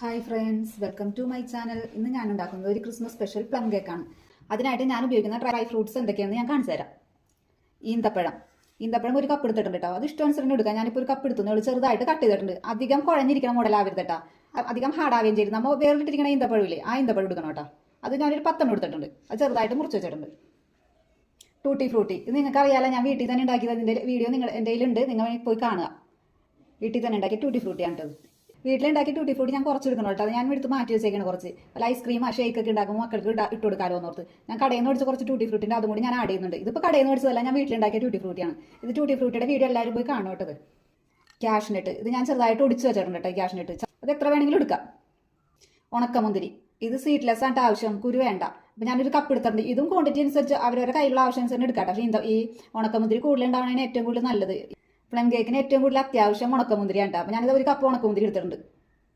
Hi friends welcome to my channel ഇന്ന് ഞാൻ ഉണ്ടാക്കുന്നത് ഒരു ക്രിസ്മസ് സ്പെഷ്യൽ പ്ലം കേക്കാണ് അതിനായിട്ട് ഞാൻ ഉപയോഗിക്കുന്ന ഡ്രൈ ഫ്രൂട്ട്സ് എന്തൊക്കെയാണെന്ന് ഞാൻ കാണിച്ചു തരാം. ഈന്തപ്പഴം. ഈന്തപ്പഴം ഒരു കപ്പ് എടുത്തിട്ടുണ്ട് കേട്ടോ അത് ഇഷ്ടമനുസരണം എടുക്കാം. ഞാനിപ്പോൾ ഒരു കപ്പ് എടുത്തുള്ളൂ ചെറുതായിട്ട് കട്ട് ചെയ്തിട്ടുണ്ട്. അധികം കുഴഞ്ഞിരിക്കണം മോഡലാവരുത് കേട്ടോ അധികം ഹാർഡാവുകയും ചെയ്ത് നമ്മൾ വേറിട്ടിരിക്കണ ഈന്തപ്പഴമില്ലേ ആ ഈന്തപ്പഴം എടുക്കണം കേട്ടോ അത് ഞാനൊരു പത്തെണ്ണം എടുത്തിട്ടുണ്ട്. അത് ചെറുതായിട്ട് മുറിച്ച് വെച്ചിട്ടുണ്ട്. ടൂട്ടി ഫ്രൂട്ടി ഇത് നിങ്ങൾക്ക് അറിയാലോ ഞാൻ വീട്ടിൽ തന്നെ ഉണ്ടാക്കിയത്. അതിന്റെ വീഡിയോ നിങ്ങൾ എന്റെ ഉണ്ട് നിങ്ങൾ പോയി കാണുക. വീട്ടിൽ തന്നെ ഉണ്ടാക്കിയ ടൂട്ടി ഫ്രൂട്ടി ആണ് വീട്ടിലുണ്ടാക്കി ട്യൂട്ടി ഫ്രൂട്ടി ഞാൻ കുറച്ച് എടുക്കണം കേട്ടോ ഞാൻ എടുത്ത് മാറ്റി വെച്ചേക്കണം കുറച്ച്. വല്ല ഐസ്ക്രീം ആ ഷേക്ക് ഒക്കെ ഉണ്ടാക്കുമ്പോൾ മക്കൾക്ക് ഇട്ട് കൊടുക്കാമല്ലോ എന്നോർത്ത്. ഞാൻ കടയിൽ നിന്ന് കുറച്ച് ട്യൂട്ടി ഫ്രൂട്ടിന്റെ അതും കൂടി ഞാൻ ആഡ് ചെയ്യുന്നുണ്ട്. ഇതിപ്പോൾ കടയിൽ നിന്ന് മേടിച്ചതല്ല ഞാൻ വീട്ടിലുണ്ടാക്കിയ ട്യൂട്ടി ഫ്രൂട്ടിയാണ് ഇത് ട്യൂട്ടി ഫ്രൂട്ടിയുടെ വീഡിയോ എല്ലാവരും പോയി കാണും കേട്ടത് ക്യാഷിനിട്ട് ഇത് ഞാൻ ചെറുതായിട്ട് ഒടിച്ച് വെച്ചിട്ടുണ്ട് കേട്ടോ ക്യാഷിനിട്ട് അത് എത്ര വേണമെങ്കിലും എടുക്കാം. ഉണക്കമുന്തിരി. ഇത് സീറ്റ്ലെസ് ആയിട്ട് ആവശ്യം. കുരു വേണ്ട. അപ്പം ഞാനൊരു കപ്പ് എടുത്തിട്ടുണ്ട്. ഇതും ക്വാണ്ടിറ്റി അനുസരിച്ച് അവരവരുടെ കയ്യിലുള്ള ആവശ്യം അനുസരിച്ച് എടുക്കാം. പക്ഷേ ഈ ഉണക്കമുന്തിരി കൂടുതലുണ്ടാവണേന് ഏറ്റവും കൂടുതൽ നല്ലത് പ്ലം കേക്കിന് ഏറ്റവും കൂടുതൽ അത്യാവശ്യം ഉണക്കമുന്തിരിയാണ് കേട്ടോ. അപ്പം ഞാനിത് ഒരു കപ്പ് ഉണക്കമുന്തിരി എടുത്തിട്ടുണ്ട്.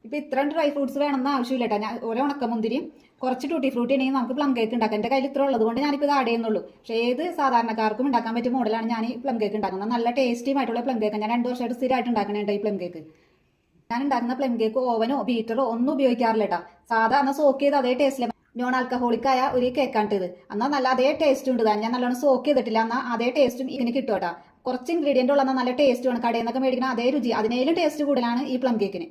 ഇപ്പം ഇത്രയും ഡ്രൈ ഫ്രൂട്ട്സ് വേണമെന്ന് ആവശ്യമില്ല കേട്ടോ. ഞാൻ ഓരോ ഉണക്കമുന്തിരിയും കുറച്ച് ടൂട്ടി ഫ്രൂട്ടി ഉണ്ടെങ്കിൽ നമുക്ക് പ്ലം കേക്ക് ഉണ്ടാക്കാം. എന്റെ കയ്യിൽ ഇത്ര ഉള്ളത് കൊണ്ട് ഞാനിപ്പോൾ ഇത് ആഡ് ചെയ്യുന്നുള്ളൂ. പക്ഷേ ഏത് സാധാരണക്കാർക്കും ഉണ്ടാക്കാൻ പറ്റിയ മോഡലാണ് ഞാൻ ഈ പ്ലം കേക്ക് ഉണ്ടാക്കുന്നത്. നല്ല ടേസ്റ്റിയുമായിട്ടുള്ള പ്ലം കേക്ക് ഞാൻ രണ്ട് വർഷമായിട്ട് സ്ഥിരമായിട്ട് ഉണ്ടാക്കണേ ഈ പ്ലം കേക്ക് ഞാൻ ഉണ്ടാക്കുന്ന പ്ലം കേക്ക് ഓവനോ ബീറ്ററോ ഒന്നും ഉപയോഗിക്കാറില്ല കേട്ടോ. സാധാരണ സോക്ക് ചെയ്ത് അതേ ടേസ്റ്റിൽ നോൺ ആൽക്കഹോളിക് ആയ ഒരു കേക്കാണ് ഇത്. എന്നാൽ നല്ല അതേ ടേസ്റ്റ് ഉണ്ട് ഞാൻ നല്ലോണം സോക്ക് ചെയ്തിട്ടില്ല. എന്നാൽ അതേ ടേസ്റ്റും ഇതിന് കിട്ടും കേട്ടോ. കുറച്ച് ഇൻഗ്രീഡിയന്റ് ഉള്ള നല്ല ടേസ്റ്റ് ആണ് കടയിൽ നിന്നൊക്കെ മേടിക്കുന്ന അതേ രുചി. അതിനേലും ടേസ്റ്റ് കൂടുതലാണ് ഈ പ്ലം കേക്കിന്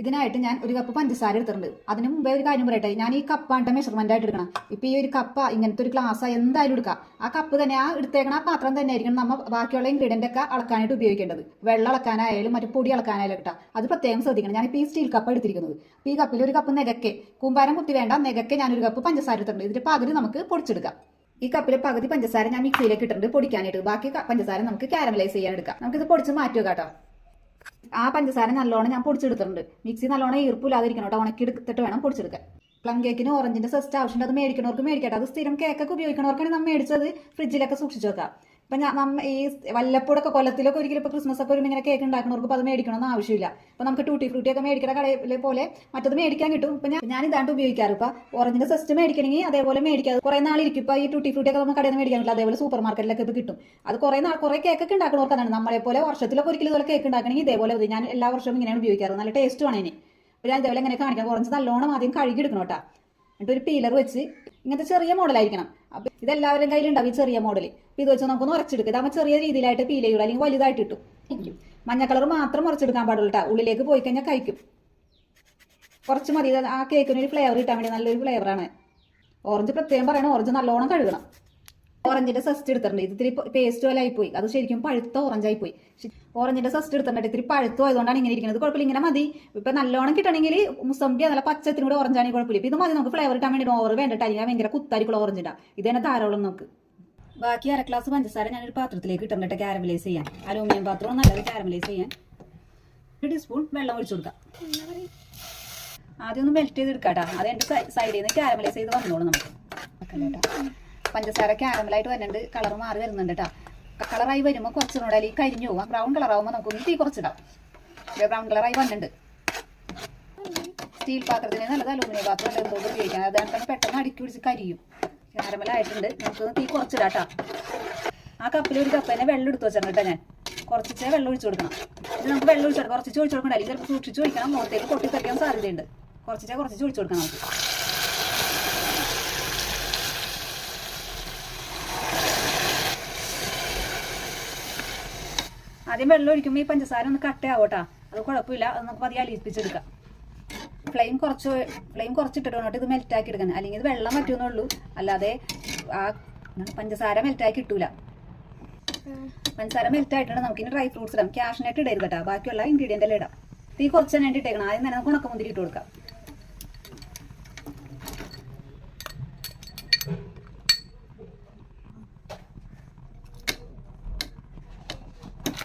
ഇതിനായിട്ട് ഞാൻ ഒരു കപ്പ് പഞ്ചസാര എടുത്തിട്ടുണ്ട്. അതിന് മുമ്പേ ഒരു കാര്യം പറയട്ടെ. ഞാൻ ഈ കപ്പാണ്ട് മെഷർമെന്റ് ആയിട്ട് എടുക്കണം. ഇപ്പൊ ഈ ഒരു കപ്പ ഇങ്ങനത്തെ ഒരു ഗ്ലാസ് എന്തായാലും എടുക്കാം ആ കപ്പ് തന്നെ ആ എടുത്തേക്കണ ആ പാത്രം തന്നെ ആയിരിക്കണം നമ്മൾ ബാക്കിയുള്ള ഇൻഗ്രീഡിയന്റ് ഒക്കെ അളക്കാനായിട്ട് ഉപയോഗിക്കേണ്ടത്. വെള്ളം അളക്കാനായാലും മറ്റു പൊടി അളക്കാനായാലും കേട്ടോ അത് പ്രത്യേകം ശ്രദ്ധിക്കണം. ഞാനിപ്പോൾ ഈ സ്റ്റീൽ കപ്പ് എടുത്തിരിക്കുന്നത്. അപ്പോൾ ഈ കപ്പിൽ ഒരു കപ്പ് നെകക്കെ. കൂമ്പാരം കുത്തി വേണ്ട നെകക്കെ ഞാനൊരു കപ്പ് പഞ്ചസാര എടുത്തിട്ടുണ്ട്. ഇതിന്റെ പകുതി നമുക്ക് പൊടിച്ചെടുക്കാം. ഈ കപ്പിൽ പകുതി പഞ്ചസാര ഞാൻ മിക്സിയിലേക്ക് ഇട്ടിട്ടുണ്ട്. പൊടിക്കാനായിട്ട്. ബാക്കി പഞ്ചസാര നമുക്ക് കാരമലൈസ് ചെയ്യാൻ എടുക്കാം നമുക്കിത് പൊടിച്ച് മാറ്റുക കേട്ടോ. ആ പഞ്ചസാര നല്ലോണം ഞാൻ പൊടിച്ചെടുത്തിട്ടുണ്ട്. മിക്സി നല്ലോണം ഈർപ്പില്ലാതിരിക്കണം കേട്ടോ. ഉണക്കി എടുത്തിട്ട് വേണം പൊടിച്ചെടുക്കാൻ. പ്ലം കേക്കിന് ഓറഞ്ചിന്റെ സെസ്റ്റ് ആവശ്യമുണ്ട് അത് മേടിക്കണവർക്ക് മേടിക്കട്ടെ അത് സ്ഥിരം കേക്കൊക്കെ ഉപയോഗിക്കണവർക്കാണ് നമ്മൾ മേടിച്ചത്. ഫ്രിഡ്ജിലൊക്കെ സൂക്ഷിച്ചു വെക്കാം. ഇപ്പൊ ഞാൻ നമ്മ ഈ വല്ലപ്പോഴൊക്കെ കൊല്ലത്തിലൊക്കെ ഒരിക്കലും ഇപ്പൊ ക്രിസ്മസ് ഒക്കെ വരുമ്പോൾ ഇങ്ങനെ കേക്ക് ഉണ്ടാക്കുന്നവർക്ക് അത് മേടിക്കണമെന്ന് ആവശ്യമില്ല. ഇപ്പൊ നമുക്ക് ടൂട്ടി ഫ്രൂട്ടി ഒക്കെ മേടിക്കുന്ന കടയിലെ പോലെ മറ്റത് മേടിക്കാൻ കിട്ടും. ഇപ്പൊ ഞാൻ ഞാൻ ഇതാണ്ട് ഉപയോഗിക്കാറ്. ഇപ്പൊ ഓറഞ്ചിന്റെ സെസ്റ്റ് മേടിക്കണമെങ്കിൽ അതേപോലെ മേടിക്കാതെ കുറെ നാളിരിക്കും. ഇപ്പൊ ഈ ടൂട്ടി ഫ്രൂട്ടി ഒക്കെ നമുക്ക് കടയിൽ മേടിക്കാൻ പറ്റില്ല അതേപോലെ സൂപ്പർ മാർക്കറ്റിലൊക്കെ ഇപ്പൊ കിട്ടും. അത് കുറെ നാൾ കുറെ കേക്കൊക്കെ ഉണ്ടാക്കുന്നവർക്ക് നമ്മളെ പോലെ വർഷത്തിലൊക്കെ ഒരിക്കലും ഇതുപോലെ കേക്ക് ഉണ്ടാക്കണമെങ്കിൽ ഇതേപോലെ ഞാൻ എല്ലാ വർഷവും ഇങ്ങനെയാണ് ഉപയോഗിക്കാറ്. നല്ല ടേസ്റ്റ് ആണ് ഇതിന് അപ്പോൾ ഞാൻ ഇതേപോലെ ഇങ്ങനെ കാണിക്കാം. കുറച്ച് നല്ലോണം ആദ്യം കഴുകി എടുക്കണം കേട്ടോ. എന്നിട്ട് ഒരു പീലർ വെച്ച് ഇങ്ങനത്തെ ചെറിയ മോഡലായിരിക്കണം അപ്പം ഇതെല്ലാവരും കയ്യിലുണ്ടാവും ഈ ചെറിയ മോഡൽ അപ്പോൾ ഇത് വെച്ച് നമുക്കൊന്ന് ഉറച്ചെടുക്കുക ഇതാകുമ്പോൾ ചെറിയ രീതിയിലായിട്ട് പീൽ ചെയ്യുള്ളൂ അല്ലെങ്കിൽ വലുതായിട്ട് ഇട്ടു. മഞ്ഞ കളർ മാത്രം ഉറച്ചെടുക്കാൻ പാടുള്ളൂ ഉള്ളിലേക്ക് പോയി കഴിഞ്ഞാൽ കഴിക്കും. കുറച്ച് മതി. ആ കേക്കിന് ഒരു ഫ്ലേവർ കിട്ടാൻ വേണ്ടി നല്ലൊരു ഫ്ലേവറാണ് ഓറഞ്ച് പ്രത്യേകം പറയണം. ഓറഞ്ച് നല്ലോണം കഴുകണം. ഓറഞ്ചിന്റെ സസ്റ്റ് എടുത്തിട്ടുണ്ട്. ഇത് ഇത്തിരി പേസ്റ്റ് പോലെ ആയിപ്പോയി. അത് ശരിക്കും പഴുത്ത ഓറഞ്ചായി പോയി ഓറഞ്ചിന്റെ സസ്റ്റ് എടുത്തിട്ടുണ്ട്. ഇത്തിരി പഴുത്തു ആയതുകൊണ്ടാണ് ഇങ്ങനെ ഇരിക്കുന്നത്. കുഴപ്പമില്ല. ഇങ്ങനെ മതി. ഇപ്പൊ നല്ലോണം കിട്ടണമെങ്കിൽ മുസംബി നല്ല പച്ചത്തിനും കൂടെ ഓറഞ്ചാണെങ്കിൽ കുഴപ്പമില്ല. ഇത് മതി. നമുക്ക് ഫ്ലേവർ ഇട്ടാൻ വേണ്ടി ഓവർ വേണ്ടിട്ട് അല്ലെങ്കിൽ ഭയങ്കര കുത്താരിക്കുള്ള ഓറഞ്ചിന്റെ ഇത് തന്നെ ധാരാളം നമുക്ക്. ബാക്കി അര ഗ്ലാസ് പഞ്ചസാര ഞാനൊരു പാത്രത്തിലേക്ക് ഇട്ടിട്ട് കാരമലൈസ് ചെയ്യാം അലൂമിനിയം പാത്രം നല്ലത് കാരമലൈസ് ചെയ്യാൻ. ഒരു ടീസ്പൂൺ വെള്ളം ഒഴിച്ചു കൊടുക്കാം. ആദ്യം ഒന്ന് മെൽറ്റ് ചെയ്ത് എടുക്കാട്ടാ അത് എന്റെ സൈഡിൽ നിന്ന് കാരമലൈസ് ചെയ്ത് വന്നോളൂ നമുക്ക്. വെക്കല്ലേട്ടാ. പഞ്ചസാര ക്യാരമലായിട്ട് വരുന്നുണ്ട്. കളർ മാറി വരുന്നുണ്ട് കേട്ടോ കളറായി വരുമ്പോൾ കുറച്ചുകൂടെ അല്ലെങ്കിൽ കരിഞ്ഞു ആ ബ്രൗൺ കളറാവുമ്പോൾ നമുക്കൊന്ന് തീ കുറച്ചിടാം. ബ്രൗൺ കളറായി വന്നിട്ടുണ്ട്. സ്റ്റീൽ പാത്രത്തിന് നല്ലത് അലൂമിനിയം പാത്രം എന്തോ ഉപയോഗിക്കാം അതാണ് തന്നെ പെട്ടെന്ന് അടുക്കി പിടിച്ച് കരിയും. ക്യാരമലായിട്ടുണ്ട് നമുക്കൊന്ന് തീ കുറച്ചിടാം കേട്ടോ ആ കപ്പിൽ ഒരു കപ്പ് തന്നെ വെള്ളം എടുത്ത് വെച്ചിട്ടുണ്ട് കേട്ടോ ഞാൻ. കുറച്ചേ വെള്ളം ഒഴിച്ചു കൊടുക്കണം. ഇത് നമുക്ക് വെള്ളം ഒഴിച്ചു കൊടുക്കാം. കുറച്ച് ഒഴിച്ചു കൊടുക്കണം അല്ലെങ്കിൽ സൂക്ഷിച്ച് ഒഴിക്കണം. മുഖത്തേക്ക് പൊട്ടി തെറിക്കാൻ സാധ്യതയുണ്ട്. കുറച്ചേ കുറച്ച് ഒഴിച്ചു കൊടുക്കണം നമുക്ക്. ആദ്യം വെള്ളം ഒഴിക്കുമ്പോൾ ഈ പഞ്ചസാര ഒന്ന് കട്ടയാവട്ടാ അത് കുഴപ്പമില്ല. അത് നമുക്ക് പതിയെ അലിയിപ്പിച്ചെടുക്കാം. ഫ്ലെയിം കുറച്ച് ഫ്ലെയിം കുറച്ചിട്ടിട്ട് വേണം ഇത് മെൽറ്റാക്കി എടുക്കാൻ. അല്ലെങ്കിൽ ഇത് വെള്ളം പറ്റുമെന്നുള്ളൂ അല്ലാതെ ആ പഞ്ചസാര മെൽറ്റാക്കി കിട്ടൂല. പഞ്ചസാര മെൽറ്റ് നമുക്കിനി ഡ്രൈ ഫ്രൂട്ട്സ് ഇടാം. ക്യാഷിനായിട്ട് ഇടരുത് കേട്ടോ. ബാക്കിയുള്ള ഇൻഗ്രീഡിയന്റ് എല്ലാം ഇടാം. തീ കുറച്ച് തന്നെ ഇട്ടേക്കണം. ആദ്യം തന്നെ നമുക്ക് ഉണക്കമുന്തിരി ഇട്ട് കൊടുക്കാം.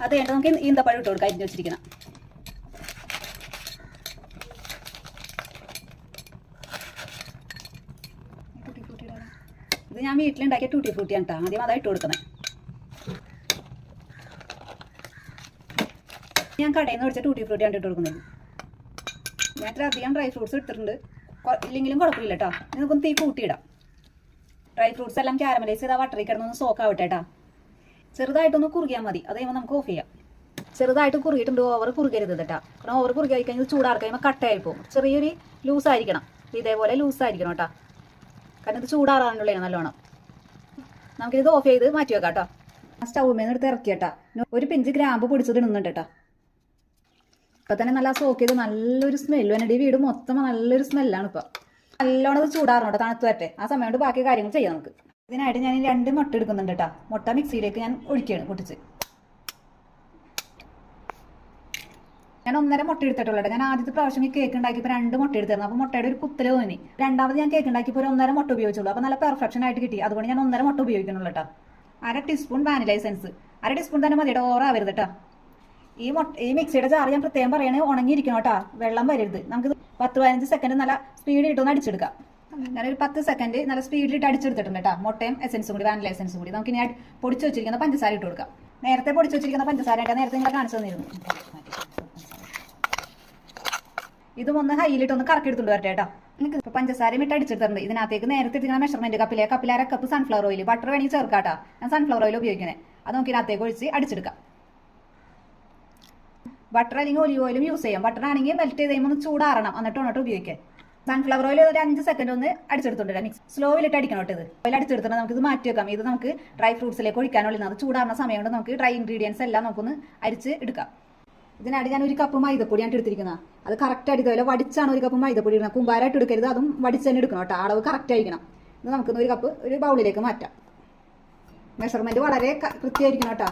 അത് കഴിഞ്ഞിട്ട് നമുക്ക് ഈന്തപ്പഴം ഇട്ട് കൊടുക്കാം. അരിഞ്ഞ് വെച്ചിരിക്കണം. ഇത് ഞാൻ വീട്ടിലുണ്ടാക്കിയ ടൂട്ടി ഫ്രൂട്ടിയാണ് കേട്ടോ ആദ്യം അതായിട്ട് ഇട്ട് കൊടുക്കുന്നത് ഞാൻ കടയിൽ നിന്ന് മേടിച്ച ടൂട്ടി ഫ്രൂട്ടിയാണ് ഇട്ട് കൊടുക്കുന്നത്. ഞാൻ ഇത്ര അധികം ഡ്രൈ ഫ്രൂട്ട്സ് എടുത്തിട്ടുണ്ട്. ഇല്ലെങ്കിലും കുഴപ്പമില്ല കേട്ടോ നമുക്കൊന്ന് തീ കൂട്ടിയിടാം. ഡ്രൈ ഫ്രൂട്ട്സ് എല്ലാം ക്യാരമലൈസ് ചെയ്താൽ വട്ടറി കിടന്നൊന്ന് സോക്ക് ആവട്ടെ കേട്ടോ ചെറുതായിട്ടൊന്ന് കുറുകിയാൽ മതി. അത് കഴിയുമ്പോൾ നമുക്ക് ഓഫ് ചെയ്യാം. ചെറുതായിട്ട് കുറുകിയിട്ടുണ്ട് ഓവർ കുറുകരുത് കേട്ടോ കാരണം ഓവർ കുറുകി കഴിഞ്ഞാൽ ചൂടാറി കഴിയുമ്പോൾ കട്ടയായി പോകും. ചെറിയൊരു ലൂസ് ആയിരിക്കണം. ഇതേപോലെ ലൂസ് ആയിരിക്കണം കേട്ടോ കാരണം ഇത് ചൂടാറാനുള്ളതാണ് നല്ലോണം. നമുക്കിത് ഓഫ് ചെയ്ത് മാറ്റി വെക്കാം കേട്ടോ സ്റ്റൗമേന്ന് എടുത്ത് ഇറക്കി കേട്ടോ ഒരു പിഞ്ച് ഗ്രാമ്പ് പൊടിച്ചത് ഇടുന്നുണ്ട് കേട്ടോ ഇപ്പം തന്നെ നല്ല സോക്ക് ചെയ്ത് നല്ലൊരു സ്മെല്ല് എന്റെ വീട് മൊത്തം നല്ലൊരു സ്മെല്ലാണ് ഇപ്പം. നല്ലോണം ഇത് ചൂടാറണം കേട്ടോ തണുത്ത് വരട്ടെ. ആ സമയം കൊണ്ട് ബാക്കി കാര്യങ്ങൾ ചെയ്യാം നമുക്ക്. ഇതിനായിട്ട് ഞാൻ രണ്ട് മുട്ട എടുക്കുന്നുണ്ട് കേട്ടോ. മുട്ട മിക്സിയിലേക്ക് ഞാൻ ഒഴിക്കുകയാണ് പൊട്ടിച്ച്. ഞാൻ ഒന്നര മുട്ട എടുത്തിട്ടുള്ളൂ കേട്ടോ. ഞാൻ ആദ്യത്തെ പ്രാവശ്യം ഈ കേക്ക് ഉണ്ടാക്കിയപ്പോൾ രണ്ട് മുട്ട എടുത്തിരുന്നു. അപ്പോൾ മുട്ടയുടെ ഒരു കുത്തൽ തോന്നി. രണ്ടാമത് ഞാൻ കേക്ക് ഉണ്ടാക്കിയപ്പോൾ ഒരു ഒന്നര മുട്ട ഉപയോഗിച്ചുള്ളൂ. അപ്പോൾ നല്ല പെർഫെക്ഷൻ ആയിട്ട് കിട്ടി. അതുകൊണ്ട് ഞാൻ ഒന്നര മുട്ട ഉപയോഗിക്കുന്നുള്ളൂ കേട്ടോ. അര ടീസ്പൂൺ വാനില എസൻസ് അര ടീസ്പൂൺ തന്നെ മതി ഓറാവരുത് കേട്ടോ. ഈ മുട്ട ഈ മിക്സിയുടെ ചാറ് ഞാൻ പ്രത്യേകം പറയണേ ഉണങ്ങിയിരിക്കണം കേട്ടോ. വെള്ളം വരരുത്. നമുക്ക് പത്ത് പതിനഞ്ച് സെക്കൻഡ് നല്ല സ്പീഡ് കിട്ടുമെന്ന് അടിച്ചെടുക്കാം. ഞാനൊരു പത്ത് സെക്കൻഡ് നല്ല സ്പീഡിലിട്ട് അടിച്ചെടുത്തിട്ടുണ്ട് കേട്ടോ. മുട്ടയും എസൻസും കൂടി വാനില എസൻസും കൂടി. നമുക്ക് ഇനി പൊടിച്ചു വെച്ചിരിക്കുന്ന പഞ്ചസാര ഇട്ട് കൊടുക്കാം. നേരത്തെ പൊടിച്ച് വെച്ചിരിക്കുന്ന പഞ്ചസാര ആയിട്ട് നേരത്തെ നിങ്ങൾ കാണിച്ചു തന്നിരുന്നു. ഇതും ഒന്ന് ഹൈയിലിട്ട് കറക്കി എടുത്തുകൊണ്ട് വരട്ടെ കേട്ടോ. നിങ്ങൾക്ക് ഇപ്പൊ പഞ്ചസാരയും ഇട്ട് അടിച്ചെടുത്തിട്ടുണ്ട്. ഇതിനകത്തേക്ക് നേരത്തെ ഇട്ടിരിക്കുന്ന മെഷർമെന്റ് കപ്പിലെ കപ്പിലെ അര കപ്പ് സൺഫ്ലവർ ഓയിൽ ബട്ടർ വേണമെങ്കിൽ ചേർക്കാട്ടോ ഞാൻ സൺഫ്ലവർ ഓയിൽ ഉപയോഗിക്കുന്നത് അത് നമുക്ക് ഇതിനകത്തേക്ക് ഒഴിച്ച് അടിച്ചെടുക്കാം. ബട്ടർ അല്ലെങ്കിൽ ഒലിവ് ഓയിലും യൂസ് ചെയ്യാം. ബട്ടർ ആണെങ്കിൽ മെൽറ്റ് ചെയ്ത് കഴിയുമ്പോൾ ഒന്ന് ചൂടാറണം. എന്നിട്ട് വേണം ഉപയോഗിക്കാൻ സൺഫ്ലവർ ഓയിൽ ഒരു അഞ്ച് സെക്കൻഡ് ഒന്ന് അടിച്ചെടുത്തുണ്ട് മിക്സ് സ്ലോയിലിട്ട് അടിക്കണം കേട്ടോ ഇത്. ഓയിൽ അടിച്ചെടുത്തിട്ട് നമുക്ക് ഇത് മാറ്റി വെക്കാം. ഇത് നമുക്ക് ഡ്രൈ ഫ്രൂട്ട്സിലേക്ക് ഒഴിക്കാനുള്ളത് അത് ചൂടാറുന്ന സമയം കൊണ്ട് നമുക്ക് ഡ്രൈ ഇൻഗ്രീഡിയൻസ് എല്ലാം നമുക്കൊന്ന് അരിച്ച് എടുക്കാം. ഇതിനായിട്ട് ഞാൻ ഒരു കപ്പ് മൈദപ്പൊടിയാണ് എടുത്തിരിക്കുന്നത് അത് കറക്റ്റ് ആയിട്ട് ഇതുപോലെ വടിച്ചാണ് ഒരു കപ്പ് മൈദപ്പൊടി ഇടുന്നത്. കുമ്പാരായിട്ട് എടുക്കരുത്. അതും വടിച്ച് തന്നെ എടുക്കണം കേട്ടോ. അളവ് കറക്റ്റ് ആയിരിക്കണം. ഇത് നമുക്കൊന്ന് ഒരു കപ്പ് ഒരു ബൗളിലേക്ക് മാറ്റാം. മെഷർമെന്റ് വളരെ കൃത്യമായിരിക്കണം കേട്ടോ.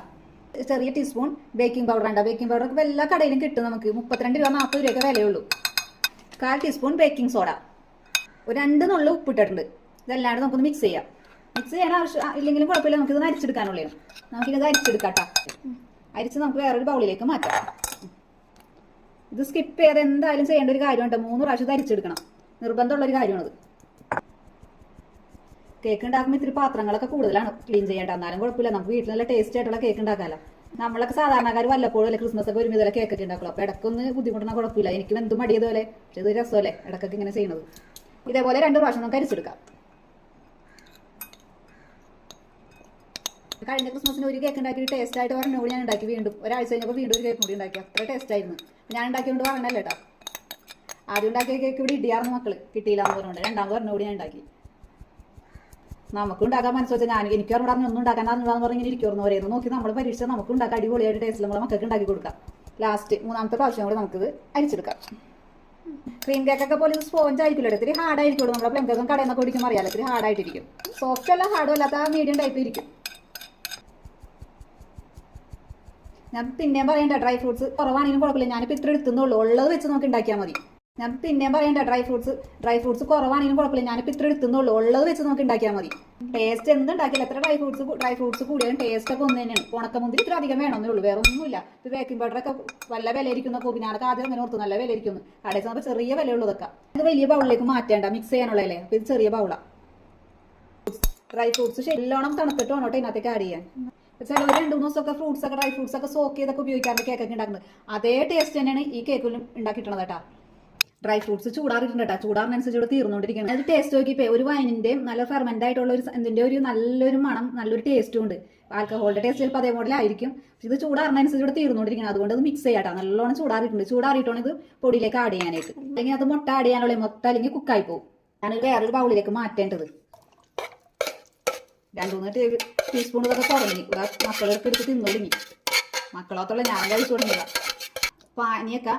ചെറിയ ടീസ്പൂൺ ബേക്കിംഗ് പൗഡർ ഉണ്ട് ബേക്കിംഗ് പൗഡർ എല്ലാ കടയിലും കിട്ടും നമുക്ക്. മുപ്പത്തിരണ്ട് രൂപ നാൽപ്പത് രൂപയൊക്കെ വിലയുള്ളൂ. കാൽ ടീസ്പൂൺ ബേക്കിംഗ് സോഡ ഒരു രണ്ട് നുള്ളു ഉപ്പിട്ടിട്ടുണ്ട്. ഇതെല്ലാം കൂടെ നമുക്കൊന്ന് മിക്സ് ചെയ്യാം. മിക്സ് ചെയ്യാൻ ആവശ്യം ഇല്ലെങ്കിലും കുഴപ്പമില്ല. നമുക്കിത് അരിച്ചെടുക്കാനുള്ളൂ നമുക്കിത് അരിച്ചെടുക്കാം കേട്ടോ അരിച്ച് നമുക്ക് വേറൊരു ബൗളിലേക്ക് മാറ്റാം. ഇത് സ്കിപ്പ് ചെയ്ത് എന്തായാലും ചെയ്യേണ്ട ഒരു കാര്യമുണ്ട്. മൂന്ന് പ്രാവശ്യം ഇത് അരിച്ചെടുക്കണം. നിർബന്ധമുള്ള ഒരു കാര്യമാണത്. കേക്ക് ഉണ്ടാക്കുമ്പോൾ ഇത്തിരി പാത്രങ്ങളൊക്കെ കൂടുതലാണ്. ക്ലീൻ ചെയ്യേണ്ട. എന്നാലും കുഴപ്പമില്ല. നമുക്ക് വീട്ടിൽ നല്ല ടേസ്റ്റ് ആയിട്ടുള്ള കേക്ക് ഉണ്ടാക്കാമല്ലോ നമ്മളൊക്കെ സാധാരണക്കാർ വല്ലപ്പോഴും അല്ലെ ക്രിസ്മസ് ഒക്കെ ഒരുമിതം കേക്ക് ഒക്കെ ഉണ്ടാക്കുള്ളൂ അപ്പോൾ ഇടയ്ക്കൊന്ന് ബുദ്ധിമുട്ടുന്ന കുഴപ്പമില്ല. എനിക്കും എന്തും മടിയതുപോലെ പക്ഷെ ഇത് രസമല്ലേ? ഇടയ്ക്കൊക്കെ ഇങ്ങനെ ചെയ്യണത്. ഇതേപോലെ രണ്ട് പ്രാവശ്യം നമുക്ക് അരിച്ചെടുക്കാം. കഴിഞ്ഞ ക്രിസ്മസിന് ഒരു കേക്ക് ഉണ്ടാക്കി ടേസ്റ്റ് ആയിട്ട് പറഞ്ഞോട് ഞാൻ ഉണ്ടാക്കി വീണ്ടും. ഒരാഴ്ച കഴിഞ്ഞപ്പോൾ വീണ്ടും ഒരു കേക്ക് കൂടി ഉണ്ടാക്കി അത്ര ടേസ്റ്റ് ആയിരുന്നു. ഞാൻ ഉണ്ടാക്കിയോണ്ട് പറഞ്ഞല്ലേ കേട്ടോ ആദ്യം ഉണ്ടാക്കിയ കേക്ക് ഇവിടെ ഇടിയാർന്ന് മക്കൾ. കിട്ടിയില്ല എന്ന് പറഞ്ഞുകൊണ്ട് രണ്ടാമത് പറഞ്ഞോട് ഞാൻ ഉണ്ടാക്കി നമുക്ക് ഉണ്ടാക്കാൻ മനസ്സ് വെച്ചാൽ ഞാൻ എനിക്ക് അവിടെ ഒന്നും ഉണ്ടാക്കാൻ അറിഞ്ഞാന്ന് പറഞ്ഞ് ഒരേ നോക്കി. നമ്മൾ പരീക്ഷിച്ചാൽ നമുക്ക് ഉണ്ടാക്കാൻ അടിപൊളിയായിട്ട് ടേസ്റ്റ് നമ്മളെ മക്കൾക്ക് ഉണ്ടാക്കി കൊടുക്കാം. ലാസ്റ്റ് മൂന്നാമത്തെ പ്രാവശ്യം കൂടെ നമുക്കിത് അരിച്ചെടുക്കാം. ക്രീം കേക്ക് ഒക്കെ പോലെ സ്പോഞ്ച് ആയിരിക്കില്ല ഇത്തിരി ഹാർഡ് ആയിരിക്കുള്ളൂ നമ്മുടെ പ്ലം കേക്കും കടയിൽ നിന്നൊക്കെ കുടിക്കുമ്പോൾ അറിയാലോ ഇത്തിരി ഹാർഡ് ആയിട്ടിരിക്കും. സോഫ്റ്റ് അല്ല ഹാർഡും അല്ലാത്ത മീഡിയം ടൈപ്പ് ഇരിക്കും. ഞാൻ പിന്നെയും പറയണ്ട ഡ്രൈ ഫ്രൂട്ട്സ് കുറവാണെങ്കിലും കുഴപ്പമില്ല. ഞാനിപ്പോൾ ഇത്ര എടുത്തുന്നുള്ളൂ ഉള്ളത് വെച്ച് നമുക്ക് ഉണ്ടാക്കിയാൽ മതി. ഞാൻ പിന്നെ പറയണ്ട ഡ്രൈ ഫ്രൂട്ട്സ് ഡ്രൈ ഫ്രൂട്ട്സ് കുറവാണെങ്കിലും കുഴപ്പമില്ല. ഞാനിപ്പോൾ ഇത്ര എടുത്തുന്നുള്ളൂ. ഉള്ളത് വെച്ച് നമുക്ക് ഉണ്ടാക്കിയാൽ മതി. ടേസ്റ്റ് എന്ത് എന്തുണ്ടാക്കില്ല എത്ര ഡ്രൈ ഫ്രൂട്ട്സ് ഡ്രൈ ഫ്രൂട്ട്സ് കൂടിയാലും ടേസ്റ്റ് ഒക്കെ ഒന്ന് തന്നെയാണ്. ഉണക്കമുന്തിരി ഇത്ര അധികം വേണമെന്നേ ഉള്ളൂ. വേറെ ഒന്നുമില്ല. ഇപ്പോൾ ബേക്കിംഗ് പൗഡറൊക്കെ വല്ല വില ഇരിക്കുന്ന കോപിനാർക്ക് ആദ്യം അങ്ങനെ ഓർത്തു. നല്ല വില ഇരിക്കുന്നു കടയിൽ ചെന്നപ്പോൾ ചെറിയ വിലയുള്ളതൊക്കെ ഇത് വലിയ ബൗളിലേക്ക് മാറ്റേണ്ട. മിക്സ് ചെയ്യാനുള്ളതല്ലേ അപ്പോൾ ഇത് ചെറിയ ബൗളാണ് ഡ്രൈ ഫ്രൂട്ട്സ് ശരിയോണം തണുത്തിട്ട് വേണോട്ടെ ഇതിനകത്തേക്ക് ആഡ് ചെയ്യാൻ. ചില രണ്ട് മൂന്ന് ദിവസമൊക്കെ ഫ്രൂട്ട്സ് ഒക്കെ ഡ്രൈ ഫ്രൂട്ട്സ് ഒക്കെ സോക്ക് ചെയ്തൊക്കെ ഉപയോഗിക്കാറുണ്ട് കേക്കൊക്കെ ഉണ്ടാക്കുന്നത്. അതേ ടേസ്റ്റ് തന്നെയാണ് ഈ കേക്കിലും ഉണ്ടാക്കിയിട്ടുള്ളത് കേട്ടോ. ഡ്രൈ ഫ്രൂട്ട്സ് ചൂടാറിയിട്ടുണ്ട് കേട്ടോ ചൂടാറിനനുസരിച്ച് ഇവിടെ തീർന്നുകൊണ്ടിരിക്കുന്നത് അത് ടേസ്റ്റ് നോക്കിയപ്പോൾ ഒരു വൈനിന്റെ നല്ല ഫെർമെന്റ് ആയിട്ടുള്ള ഒരു ഇതിന്റെ ഒരു നല്ലൊരു മണം നല്ലൊരു ടേസ്റ്റും ഉണ്ട്. ആൽക്കഹോളിന്റെ ടേസ്റ്റ് ചിലപ്പോൾ അതേ മോഡലായിരിക്കും ഇത് ചൂടാറിനനുസരിച്ച് ഇവിടെ തീർന്നുകൊണ്ടിരിക്കുന്നത് അതുകൊണ്ട് അത് മിക്സ് ചെയ്യാട്ടോ. നല്ലോണം ചൂടാറിയിട്ടുണ്ട്. ചൂടാറിയിട്ടാണ് ഇത് പൊടിയിലേക്ക് ആഡ് ചെയ്യാനായിട്ട്. അല്ലെങ്കിൽ അത് മുട്ട ആഡ് ചെയ്യാനുള്ള മൊത്തം അല്ലെങ്കിൽ കുക്കായി പോകും. ഞാനൊരു വേറൊരു ബൗളിലേക്ക് മാറ്റേണ്ടത്. രണ്ടു മൂന്ന് ടീസ്പൂൺ ഇതൊക്കെ തുടങ്ങി. ഇവിടെ മക്കളെടുത്ത് എടുത്ത് തിന്നു തുടങ്ങി മക്കളോത്തുള്ള ഞാൻ കഴിച്ചു തുടങ്ങിയതാണ് പാനിയൊക്കെ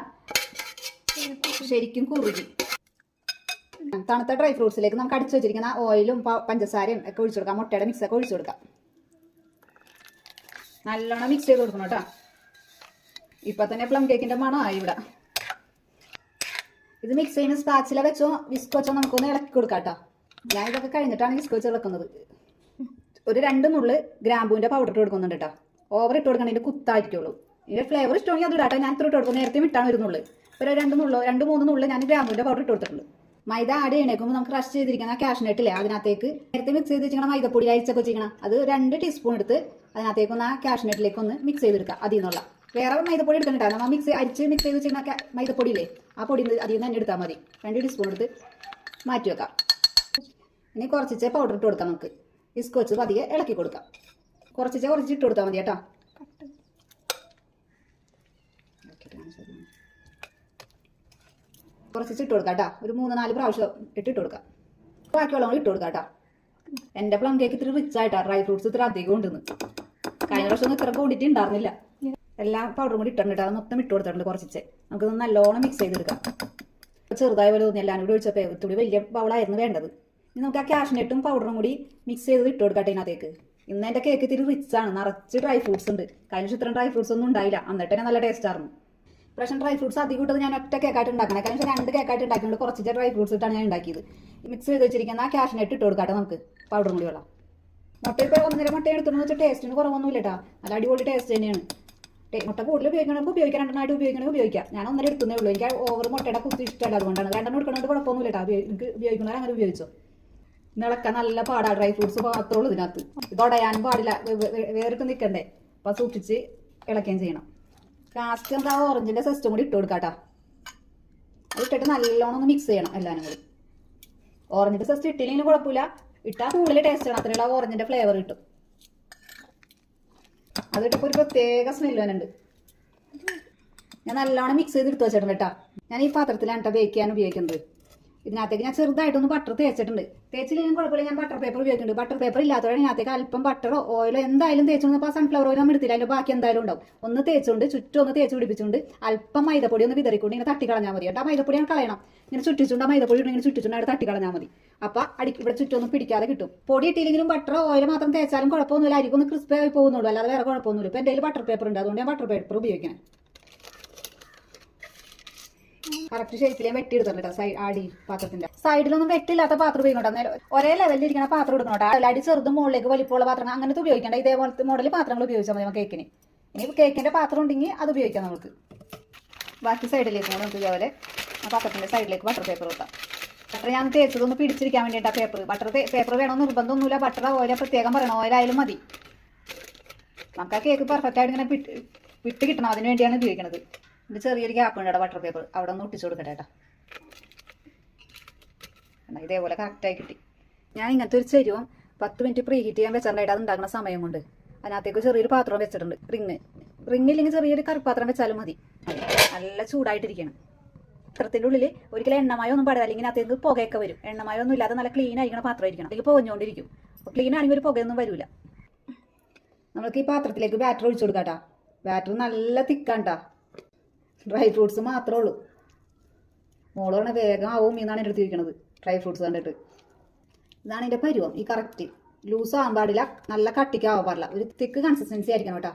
ശരിക്കും കുറുകി. തണുത്ത ഡ്രൈ ഫ്രൂട്ട്സിലേക്ക് നമുക്ക് അടിച്ചു വെച്ചിരിക്കുന്ന ഓയിലും പഞ്ചസാരയും ഒക്കെ ഒഴിച്ചു കൊടുക്കാം. മുട്ടയുടെ മിക്സ് ഒക്കെ ഒഴിച്ചു കൊടുക്കാം. നല്ലോണം മിക്സ് ചെയ്ത് കൊടുക്കണം കേട്ടോ. ഇപ്പൊ തന്നെ പ്ലം കേക്കിന്റെ മണമായി ഇവിടെ. ഇത് മിക്സ് ചെയ്യുന്ന സ്പാച്ചില വെച്ചോ വിസ്ക് വെച്ചോ നമുക്കൊന്ന് ഇളക്കി കൊടുക്കാം കേട്ടോ. ഞാൻ ഇതൊക്കെ കഴിഞ്ഞിട്ടാണ് വിസ്ക് വെച്ച് ഇളക്കുന്നത്. ഒരു രണ്ട് നുള്ള് ഗ്രാമ്പൂവിന്റെ പൗഡർ ഇട്ട് കൊടുക്കുന്നുണ്ട് കേട്ടോ. ഓവർ ഇട്ട് കൊടുക്കണതിന്റെ കുത്തായിരിക്കുള്ളൂ ഇതിന്റെ ഫ്ലേവർ ഇഷ്ടമാണെങ്കിൽ അത് ഇടാട്ടോ ഞാൻ ഇത്ര ഇട്ട് കൊടുക്കും. നേരത്തെ ഇട്ടാണ് ഒരു നുള്ള്. ഒരു രണ്ട് നുള്ളോ രണ്ട് മൂന്ന് നുള്ള് ഞാൻ ഗ്രാമ്പൂവിന്റെ പൗഡർ ഇട്ട് കൊടുത്തിട്ടുണ്ട്. മൈദ ആഡ് ചെയ്യണേക്കുമ്പോൾ നമുക്ക് ക്രഷ് ചെയ്തിരിക്കുന്ന ക്യാഷ് നെട്ടില്ലേ അതിനകത്തേക്ക് നേരത്തെ മിക്സ് ചെയ്ത് വെച്ചിരിക്കണം മൈദപ്പൊടി അരിച്ചൊക്കെ വെച്ചിരിക്കണം അത് രണ്ട് ടീസ്പൂൺ എടുത്ത് അതിനകത്തേക്ക് ഒന്ന് ആ കാഷ്നട്ടിലേക്ക് ഒന്ന് മിക്സ് ചെയ്തെടുക്കുക അതിൽ നിന്നുള്ള. വേറെ മൈദപ്പൊടി എടുക്കണ്ട നമ്മൾ മിക്സ് അരിച്ച് മിക്സ് ചെയ്ത് വെച്ചിരിക്കുന്ന കാ- മൈദപ്പൊടിയില്ലേ ആ പൊടി അതിൽ നിന്ന് തന്നെ എടുത്താൽ മതി. രണ്ട് ടീസ്പൂൺ എടുത്ത് മാറ്റി വെക്കാം. ഇനി കുറച്ചിച്ചേ പൗഡർ ഇട്ട് കൊടുക്കാം നമുക്ക്. ഈ സ്കോച്ച് പതിയെ ഇളക്കി കൊടുക്കാം. കുറച്ചിച്ചേ കുറച്ച് ഇട്ട് കൊടുത്താൽ മതി കേട്ടോ. കുറച്ച് ഇട്ട് കൊടുക്കാം കേട്ടോ. ഒരു മൂന്ന് നാല് പ്രാവശ്യം ഇട്ടിട്ട് കൊടുക്കാം. ബാക്കിയുള്ളവങ്ങൾ ഇട്ട് കൊടുക്കാം കേട്ടോ. എന്റെ പ്ലം കേക്ക് ഇത്തിരി റിച്ച് ആയിട്ടാ. ഡ്രൈ ഫ്രൂട്ട്സ് ഇത്ര അധികം ഉണ്ടെന്ന്. കഴിഞ്ഞ പ്രാവശ്യം ഒന്നും ഇത്ര ക്വാണ്ടിറ്റി ഉണ്ടായിരുന്നില്ല എല്ലാ പൗഡറും കൂടി ഇട്ടിട്ടുണ്ട് കേട്ടോ. അത് മൊത്തം ഇട്ട് കൊടുത്തിട്ടുണ്ട് കുറച്ചിച്ച്. നമുക്കിത് നല്ലോണം മിക്സ് ചെയ്തെടുക്കാം ചെറുതായ പോലെ തോന്നി. എല്ലാവരും കൂടി ഒഴിച്ചപ്പോൾ ഇത്തിരി വലിയ ബൗളായിരുന്നു വേണ്ടത്. ഇനി നമുക്ക് ആ കാഷ്നട്ടും പൗഡറും കൂടി മിക്സ് ചെയ്ത് ഇട്ട് കൊടുക്കട്ടെ ഇതിനകത്തേക്ക്. ഇന്ന് എന്റെ കേക്ക് ഇത്തിരി റിച്ച് ആണ്. നിറച്ച് ഡ്രൈ ഫ്രൂട്ട്സ് ഉണ്ട്. കഴിഞ്ഞ ഇത്രയും ഡ്രൈ ഫ്രൂട്ട്സ് ഒന്നും ഉണ്ടായില്ല. എന്നിട്ട് തന്നെ നല്ല ടേസ്റ്റ് ആയിരുന്നു. പ്രശ്നം ഡ്രൈ ഫ്രൂട്ട്സ് അധികം ഇട്ടത് ഞാൻ ഒറ്റ കേക്കായിട്ട് ഉണ്ടാക്കണം. കാരണം രണ്ട് കേക്കായിട്ട് ഉണ്ടാക്കിയിട്ടുണ്ട്. കുറച്ച് ഡ്രൈ ഫ്രൂട്ട്സ് ഇട്ടാണ് ഞാൻ ഉണ്ടാക്കിയത്. മിക്സ് ചെയ്ത് വെച്ചിരിക്കുന്ന ആ ക്യാഷിനായിട്ട് ഇട്ട് കൊടുക്കട്ടെ നമുക്ക്. പൗഡറും കൂടി വെള്ളം മുട്ട ഇപ്പോൾ ഒന്നര മുട്ട എടുത്തെന്ന് വെച്ചാൽ ടേസ്റ്റിന് കുറവൊന്നുമില്ല കേട്ടോ നല്ല അടിപൊളി ടേസ്റ്റ് തന്നെയാണ്. മുട്ട കൂടുതൽ ഉപയോഗിക്കണമെങ്കിൽ ഉപയോഗിക്കാം. രണ്ടെണ്ണമായിട്ട് ഉപയോഗിക്കണമെങ്കിൽ ഉപയോഗിക്കാം. ഞാൻ ഒന്നര എടുക്കുന്നേ ഉള്ളൂ. എനിക്ക് ഓവർ മുട്ടയുടെ കുത്തി ഇഷ്ടമല്ല അതുകൊണ്ടാണ്. രണ്ടെണ്ണം എടുക്കണമെങ്കിൽ കുഴപ്പമൊന്നുമില്ല കേട്ടോ എനിക്ക് ഉപയോഗിക്കുന്നവരെ അങ്ങനെ ഉപയോഗിച്ചോ. നിളക്ക നല്ല പാടാ ഡ്രൈ ഫ്രൂട്ട്സ് മാത്രമേ ഉള്ളൂ ഇതിനകത്ത്. ഇത് ഉടയാനും പാടില്ല. വേറിട്ട് നിൽക്കണ്ടേ അപ്പം സൂക്ഷിച്ച് ഇളക്കുകയും ചെയ്യണം. ലാസ്റ്റ് നമുക്ക് ആ സെസ്റ്റും കൂടി ഇട്ട് കൊടുക്കാം കേട്ടോ അത് ഇട്ടിട്ട് നല്ലോണം ഒന്ന് മിക്സ് ചെയ്യണം എല്ലാവരും കൂടി. ഓറഞ്ചിന്റെ സെസ്റ്റ് ഇട്ടില്ലെങ്കിലും കുഴപ്പമില്ല. ഇട്ടാൽ കൂടുതൽ ടേസ്റ്റ് ആണ്. അത്രയുള്ള ഓറഞ്ചിന്റെ ഫ്ലേവർ കിട്ടും. അത് ഇട്ടപ്പോൾ ഒരു പ്രത്യേക സ്മെല്ല് വരുന്നുണ്ട്. ഞാൻ നല്ലോണം മിക്സ് ചെയ്ത് എടുത്ത് വെച്ചിട്ടുണ്ട് കേട്ടോ. ഞാൻ ഈ പാത്രത്തിലാണ് കേട്ടോ ബേക്ക് ചെയ്യാൻ ഉപയോഗിക്കുന്നത്. ഇതിനകത്തേക്ക് ഞാൻ ചെറുതായിട്ടൊന്ന് ബട്ടർ തേച്ചിട്ടുണ്ട്. തേച്ചില്ലെങ്കിലും കുഴപ്പമില്ല ഞാൻ ബട്ടർ പേപ്പർ ഉപയോഗിക്കുന്നുണ്ട്. ബട്ടർ പേപ്പർ ഇല്ലാത്തവരെ ഇതിനകത്തേക്ക് അല്പം ബട്ടറോ ഓയിലോ എന്തായാലും തേച്ചുകൊണ്ട് ഇപ്പോൾ സൺഫ്ലവർ ഓയിൽ നമ്മൾ എടുത്തില്ല. അതിന്റെ ബാക്കി എന്തായാലും ഉണ്ടാവും. ഒന്ന് തേച്ചുകൊണ്ട് ചുറ്റും ഒന്ന് തേച്ച് പിടിപ്പിച്ചുകൊണ്ട് അല്പം മൈദപ്പൊടി ഒന്ന് വിതറിക്കൊണ്ട് ഇങ്ങനെ തട്ടി കളഞ്ഞാൽ മതി കേട്ടോ. മൈദപ്പൊടി ഞാൻ കളയണം. ഇങ്ങനെ ചുറ്റിച്ചുണ്ട് മൈദപ്പൊടി ഇങ്ങനെ ചുറ്റിച്ചുണ്ട് അവിടെ തട്ടി കളഞ്ഞാൽ മതി. അപ്പോൾ അടി ഇവിടെ ചുറ്റൊന്നും പിടിക്കാതെ കിട്ടും. പൊടി ഇട്ടില്ലെങ്കിലും ബട്ടറോ ഓയിൽ മാത്രം തേച്ചാലും കുഴപ്പമൊന്നുമില്ല. അരിക്കൊന്ന് ക്രിസ്പി ആയി പോകുന്നുള്ളൂ. അല്ലാതെ വേറെ കുഴപ്പമൊന്നുമില്ല. ഇപ്പോൾ എന്റെ ബട്ടർ പേപ്പർ ഉണ്ട്. അതുകൊണ്ട് ഞാൻ ബട്ടർ പേപ്പർ ഉപയോഗിക്കണം. കറക്റ്റ് ഷേപ്പിലെ വെട്ടി കേട്ടോ സൈഡ് അടി പാത്രത്തിന്റെ. സൈഡിലൊന്നും വെട്ടില്ലാത്ത പാത്രം ഉപയോഗിക്കണ്ട. നേരെ ഒരേ ലെവലിൽ ഇരിക്കുന്ന പാത്രം എടുക്കണോട്ടോ അടി ചെറുതും മുകളിലേക്ക് വലിപ്പമുള്ള പാത്രങ്ങൾ അങ്ങനത്തെ ഉപയോഗിക്കണ്ട. ഇതേപോലത്തെ മോഡൽ പാത്രങ്ങൾ ഉപയോഗിച്ചാൽ മതി കേക്കിന് ഇനി കേക്കിന്റെ പാത്രം ഉണ്ടെങ്കിൽ അത് ഉപയോഗിക്കാം നമുക്ക്. ബാക്കി സൈഡിലേക്ക് നമുക്ക് ഇതേപോലെ. ആ പാത്രത്തിന്റെ സൈഡിലേക്ക് ബട്ടർ പേപ്പർ കൊടുക്കാം ബട്ടർ ഞാൻ തേച്ചതൊന്ന് പിടിച്ചിരിക്കാൻ വേണ്ടിയിട്ടാണ് പേപ്പർ ബട്ടർ പേപ്പർ വേണമെന്ന് നിർബന്ധമൊന്നുമില്ല. ബട്ടർ ഓയില പ്രത്യേകം പറയണം. ഓയിലായാലും മതി. നമുക്ക് ആ കേക്ക് പെർഫെക്റ്റ് ആയിട്ട് ഇങ്ങനെ വിട്ട് കിട്ടണം. അതിന് വേണ്ടിയാണ് ഉപയോഗിക്കുന്നത് ഇത് ചെറിയൊരു ഗ്യാപ്പ് ഉണ്ട് ബട്ടർ പേപ്പർ അവിടെ ഒന്ന് ഒട്ടിച്ചു കൊടുക്കട്ടെ കേട്ടോ ഇതേപോലെ കറക്റ്റായി കിട്ടി. ഞാൻ ഇങ്ങനത്തെ ഒരു ചരുവം പത്ത് മിനിറ്റ് പ്രീ ഹീറ്റ് ചെയ്യാൻ വെച്ചാലായിട്ട് അത് ഉണ്ടാക്കുന്ന സമയം കൊണ്ട്. അതിനകത്തേക്ക് ചെറിയൊരു പാത്രം വെച്ചിട്ടുണ്ട്. റിങ് ഇല്ലെങ്കിൽ ചെറിയൊരു കറിപ്പാത്രം വെച്ചാലും മതി. നല്ല ചൂടായിട്ടിരിക്കണം. പാത്രത്തിന്റെ ഉള്ളിൽ ഒരിക്കലും എണ്ണമയോ ഒന്നും പാടില്ല. അല്ലെങ്കിൽ അതിനകത്തേക്ക് പുകയൊക്കെ വരും. എണ്ണമയോ ഒന്നും ഇല്ലാതെ നല്ല ക്ലീൻ ആയിരിക്കണം പാത്രം ഇരിക്കണം അല്ലെങ്കിൽ പുകഞ്ഞുകൊണ്ടിരിക്കും. അപ്പോൾ ക്ലീൻ ആണെങ്കിൽ ഒരു പുകയൊന്നും വരില്ല നമ്മൾക്ക് ഈ പാത്രത്തിലേക്ക് ബാറ്റർ ഒഴിച്ചു കൊടുക്കാം കേട്ടോ ബാറ്റർ നല്ല തിക്കാണ്ടാ ഡ്രൈ ഫ്രൂട്ട്സ് മാത്രമേ ഉള്ളൂ മോൾ പറഞ്ഞ വേഗം ആവും എന്നാണ് എന്റെ അടുത്ത് ഡ്രൈ ഫ്രൂട്ട്സ് കണ്ടിട്ട്. ഇതാണ് എന്റെ പരുവം. ഈ കറക്റ്റ് ലൂസ് ആവാൻ പാടില്ല. നല്ല കട്ടിക്ക് ആവാൻ പാടില്ല. ഒരു തിക്ക് കൺസിസ്റ്റൻസി ആയിരിക്കണം കേട്ടോ.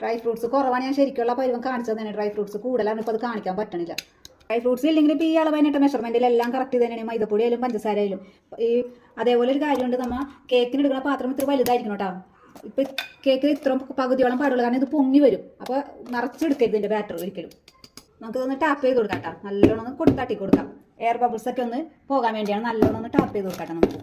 ഡ്രൈ ഫ്രൂട്ട്സ് കുറവാണ്. ഞാൻ ശരിക്കുള്ള പരുവം കാണിച്ചത് തന്നെ. ഡ്രൈ ഫ്രൂട്ട്സ് കൂടുതലാണ്. ഇപ്പോൾ അത് കാണിക്കാൻ പറ്റണില്ല. ഡ്രൈ ഫ്രൂട്ട്സ് ഇല്ലെങ്കിൽ ഇപ്പോൾ ഈ അളവായിട്ട് മെഷർമെന്റിലെല്ലാം കറക്റ്റ് തന്നെയാണ്. മൈദപ്പൊടി ആയാലും പഞ്ചസാര ആയാലും. ഈ അതേപോലെ ഒരു കാര്യമുണ്ട്. നമ്മൾ കേക്കിന് എടുക്കുന്ന പാത്രം ഇത്ര വലുതായിരിക്കണം കേട്ടോ. ഇപ്പം കേക്ക് ഇത്ര പകുതിയോളം പാടുള്ളൂ. കാരണം ഇത് പൊങ്ങി വരും. അപ്പോൾ നിറച്ചെടുക്കരുത് ഇതിന്റെ ബാറ്റർ ഒരിക്കലും. നമുക്ക് ഒന്ന് ടാപ്പ് ചെയ്ത് കൊടുക്കാം കേട്ടോ നല്ലോണം ഒന്ന് കൊടുത്താട്ടി കൊടുക്കാം. എയർ ബബിൾസ് ഒക്കെ ഒന്ന് പോകാൻ വേണ്ടിയാണ് നല്ലോണം ഒന്ന് ടാപ്പ് ചെയ്ത് കൊടുക്കാം നമുക്ക്.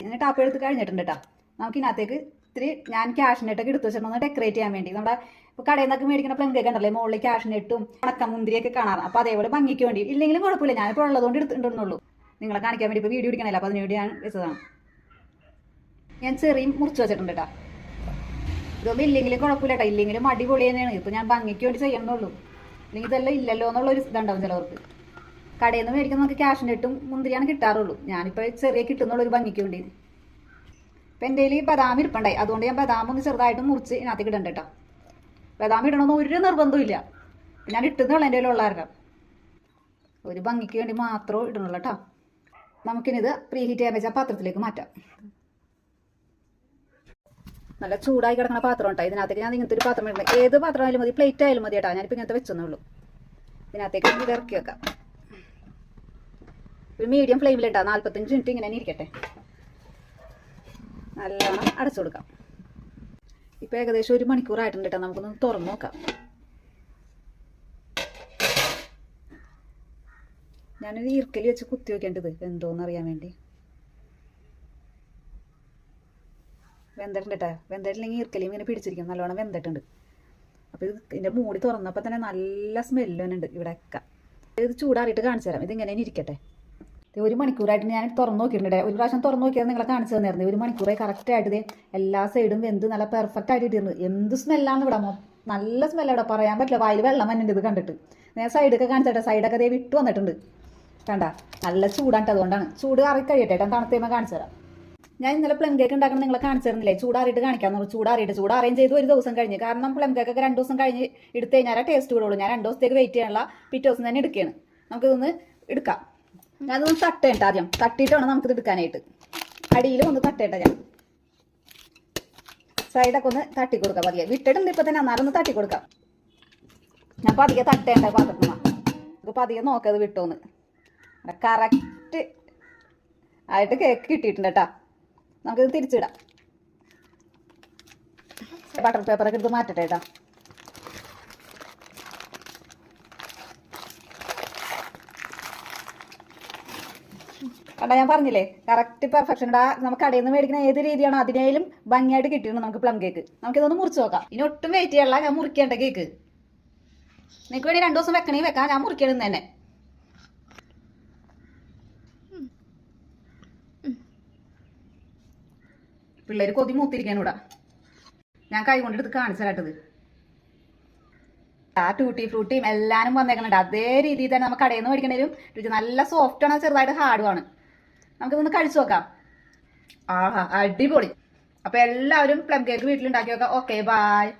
ഇങ്ങനെ ടാപ്പ് എടുത്ത് കഴിഞ്ഞിട്ടുണ്ട് കേട്ടോ നമുക്ക് ഇതിനകത്തേക്ക് ഇത്തിരി ഞാൻ ക്യാഷിനെട്ടൊക്കെ എടുത്ത് വെച്ചിട്ടുണ്ട്. ഡെക്കറേറ്റ് ചെയ്യാൻ വേണ്ടി. നമ്മുടെ ഇപ്പോൾ കടയിൽ നിന്നൊക്കെ മേടിക്കുന്ന പ്ലങ്കൊക്കെ ഉണ്ടല്ലേ. മുകളിൽ ക്യാഷിനെട്ടും ഉണക്കമുന്തിരിയൊക്കെ കാണാറ് അപ്പോൾ അതേപോലെ ഭംഗിക്ക് വേണ്ടി. ഇല്ലെങ്കിലും കുഴപ്പമില്ല. ഞാനിപ്പോൾ ഉള്ളതുകൊണ്ട് എടുത്തിട്ടുണ്ടെന്നുള്ളൂ. നിങ്ങളെ കാണിക്കാൻ വേണ്ടി ഇപ്പോൾ വീഡിയോ എടുക്കണല്ലോ? അപ്പോൾ അതിന് വേണ്ടി ഞാൻ വെച്ചതാണ്. ഞാൻ ചെറിയും മുറിച്ച് വെച്ചിട്ടുണ്ട് കേട്ടോ ഇതൊന്നും ഇല്ലെങ്കിലും കുഴപ്പമില്ല കേട്ടോ ഇല്ലെങ്കിലും അടിപൊളി തന്നെയാണ്. ഇപ്പൊ ഞാൻ ഭംഗിക്ക് വേണ്ടി ചെയ്യണമെന്നുള്ളൂ അല്ലെങ്കിൽ ഇതെല്ലാം ഇല്ലല്ലോ എന്നുള്ള ഒരു ഇതുണ്ടാവും ചിലവർക്ക്. കടയിൽ നിന്ന് മേടിക്കുന്ന നമുക്ക് ക്യാഷിന്റെ ഇട്ടും മുന്തിരിയാണ് കിട്ടാറുള്ളൂ. ഞാനിപ്പോൾ ചെറിയ കിട്ടുന്നുള്ള ഒരു ഭംഗിക്ക് വേണ്ടി. ഇപ്പം എന്റെ കയ്യിൽ ബദാം ഇരിപ്പുണ്ടായി. അതുകൊണ്ട് ഞാൻ ബദാം ഒന്ന് ചെറുതായിട്ട് മുറിച്ച് ഇതിനകത്തേക്ക് ഇടണ്ട കേട്ടോ ബദാം ഇടണമെന്ന് ഒരു നിർബന്ധവും ഇല്ല. ഞാൻ ഇട്ടുന്നുള്ള എന്റെ കയ്യിലുള്ള ഒരു ഭംഗിക്ക് വേണ്ടി മാത്രമേ ഇടണുള്ളൂ കേട്ടോ. നമുക്കിനിത് പ്രീ ഹീറ്റ് ചെയ്യാൻ വെച്ചാൽ പാത്രത്തിലേക്ക് മാറ്റാം. നല്ല ചൂടായി കിടക്കുന്ന പാത്രം കേട്ടോ ഇതിനകത്തേക്ക് ഞാൻ ഇങ്ങനത്തെ ഒരു പാത്രം ഇടുന്നത് ഏത് പാത്രം ആയാലും മതി. പ്ലേറ്റ് ആയാലും മതി കേട്ടോ. ഞാനിപ്പോൾ ഇങ്ങനത്തെ വെച്ചെന്നുള്ളൂ. ഇതിനകത്തേക്ക് ഇത് ഇറക്കി വെക്കാം. ഒരു മീഡിയം ഫ്ലെയിമിലിട്ടാ നാൽപ്പത്തഞ്ച് മിനിറ്റ് ഇങ്ങനെ ഇരിക്കട്ടെ. നല്ലോണം അടച്ചു കൊടുക്കാം. ഇപ്പോൾ ഏകദേശം ഒരു മണിക്കൂറായിട്ടുണ്ട് കേട്ടോ. നമുക്കൊന്ന് തുറന്ന് നോക്കാം. ഞാനൊരു ഈർക്കലി വെച്ച് കുത്തി വെക്കേണ്ടത് എന്തോന്ന് അറിയാൻ വേണ്ടി. വെന്തിട്ടുണ്ട് കേട്ടോ വെന്തിട്ടില്ലെങ്കിൽ ഈർക്കലിയും ഇങ്ങനെ പിടിച്ചിരിക്കും. നല്ലോണം വെന്തിട്ടുണ്ട് അപ്പോൾ ഇത് ഇതിന്റെ മൂടി തുറന്നപ്പോൾ തന്നെ നല്ല സ്മെല്ല് തന്നെ ഉണ്ട് ഇവിടെയൊക്കെ. ഇത് ചൂടാറിയിട്ട് കാണിച്ചു തരാം. ഇതിങ്ങനെ ഇരിക്കട്ടെ. ഒരു മണിക്കൂറായിട്ട് ഞാൻ തുറന്നു നോക്കിയിട്ടുണ്ട് ഒരു പ്രാവശ്യം തുറന്നു നോക്കിയാൽ നിങ്ങളെ കാണിച്ചു തന്നിരുന്നു. ഒരു മണിക്കൂറായി കറക്റ്റ് ആയിട്ട് ഇത് എല്ലാ സൈഡും വെന്ത് നല്ല പെർഫെക്റ്റ് ആയിട്ട് ഇട്ടിരുന്നു. എന്ത് സ്മെല്ലാണ് ഇവിടെ നല്ല നല്ല ഇവിടെ പറയാൻ പറ്റില്ല. വായിൽ വെള്ളം വന്നിട്ട് ഇത് കണ്ടിട്ട്. ഞാൻ സൈഡൊക്കെ കാണിച്ചിട്ടെ സൈഡൊക്കെ ദേ വിട്ടു വന്നിട്ടുണ്ട്. കണ്ട? നല്ല ചൂടാണ്ട് അതുകൊണ്ടാണ്. ചൂട് കറി കഴിയട്ടെ ഏട്ടാ തണുത്തേമ കാണിച്ചു തരാം. ഞാൻ ഇന്നലെ പ്ലം കേക്ക് ഉണ്ടാക്കണം നിങ്ങളെ കാണിച്ചു തരുന്നില്ലേ ചൂടാറിയിട്ട് കാണിക്കാൻ നോക്കും ചൂടാറിയിട്ട്. ചൂടാറിയും ചെയ്ത് ഒരു ദിവസം കഴിഞ്ഞ്. കാരണം പ്ലം കേക്ക് ഒക്കെ രണ്ട് ദിവസം കഴിഞ്ഞ് എടുത്തു കഴിഞ്ഞാൽ ടേസ്റ്റ് കൂടുള്ളൂ. ഞാൻ രണ്ട് ദിവസത്തേക്ക് വെയിറ്റ് ചെയ്യാനുള്ള പിറ്റേ ദിവസം തന്നെ എടുക്കുകയാണ്. നമുക്കിതൊന്ന് എടുക്കാം. ഞാനതൊന്ന് തട്ടേണ്ട ആദ്യം. തട്ടിയിട്ട് വേണം നമുക്കിത് എടുക്കാനായിട്ട്. അടിയിൽ ഒന്ന് തട്ടേണ്ട ഞാൻ. സൈഡൊക്കെ ഒന്ന് തട്ടി കൊടുക്കാം പതിയെ. വിട്ടിട്ടുണ്ട് ഇപ്പൊ തന്നെ. അന്നാലൊന്ന് തട്ടി കൊടുക്കാം. ഞാൻ പതിയെ തട്ടേണ്ട പാത്രത്തിന് നമുക്ക് പതിയെ നോക്കത് വിട്ടോന്ന്. കറക്റ്റ് ആയിട്ട് കേക്ക് കിട്ടിയിട്ടുണ്ട് കേട്ടാ. നമുക്കിത് തിരിച്ചിടാം. ബട്ടർ പേപ്പറൊക്കെ എടുത്ത് മാറ്റട്ടെ കേട്ടാ കണ്ടാ ഞാൻ പറഞ്ഞില്ലേ കറക്റ്റ് പെർഫെക്ഷൻ ഇടാ നമുക്ക് കടയിൽ നിന്ന് മേടിക്കുന്ന ഏത് രീതിയാണോ അതിനേലും ഭംഗിയായിട്ട് കിട്ടിയിട്ടുണ്ട് നമുക്ക് പ്ലം കേക്ക് നമുക്ക് നമുക്കിതൊന്ന് മുറിച്ച് നോക്കാം. ഇനി ഒട്ടും വെയിറ്റ് ചെയ്യല്ല ഞാൻ മുറിക്കേണ്ട കേക്ക് നിങ്ങൾക്ക് വേണ്ടി രണ്ടു ദിവസം വെക്കണേ വെക്കാം. ഞാൻ മുറിക്കണം തന്നെ. പിള്ളേര് കൊതി മൂത്തിരിക്കാനൂടാ ഞാൻ കൈ കൊണ്ടെടുത്ത് കാണിച്ചു തരാട്ടത് ആ ടൂട്ടി ഫ്രൂട്ടിയും എല്ലാനും വന്നേക്കുന്നുണ്ട് അതേ രീതിയിൽ തന്നെ നമുക്ക് കടയിൽ നിന്ന് മേടിക്കണേലും രുചി നല്ല സോഫ്റ്റ് ആണ് ചെറുതായിട്ട് ഹാർഡുമാണ് നമുക്കിതൊന്ന് കഴിച്ചു നോക്കാം. ആഹാ അടിപൊളി. അപ്പൊ എല്ലാവരും പ്ലം കേക്ക് വീട്ടിലുണ്ടാക്കി നോക്കാം. Okay bye